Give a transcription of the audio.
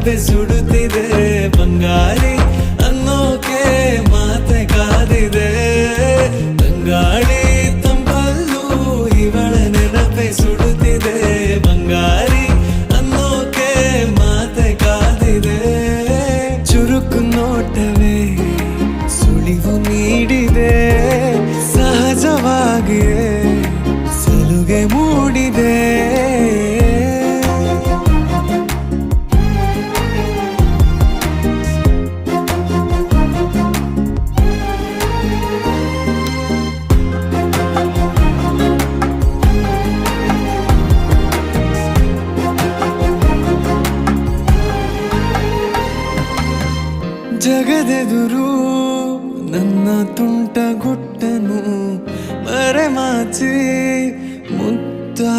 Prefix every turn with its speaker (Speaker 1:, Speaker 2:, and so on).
Speaker 1: ನೆನಪೆ ಸುಡುತ್ತಿದೆ ಬಂಗಾರಿ ಅನ್ನೋಕೆ ಮಾತೆ ಕಾದಿದೆ. ಬಂಗಾಳಿ ತಂಬಲ್ಲೂ ಇವಳ ನೆನಪೆ ಸುಡುತ್ತಿದೆ ಬಂಗಾರಿ ಅನ್ನೋಕೆ ಮಾತೆ ಕಾದಿದೆ. ಚುರುಕು ನೋಟವೇ ಸುಳಿವು ನೀಡಿದೆ, ಸಹಜವಾಗಿಯೇ ಸಲುಗೆ ಮೂಡಿದೆ. ಜಗದೆದುರು ನನ್ನ ತುಂಟ ಗುಟ್ಟನು ಮರೆಮಾಚಿ.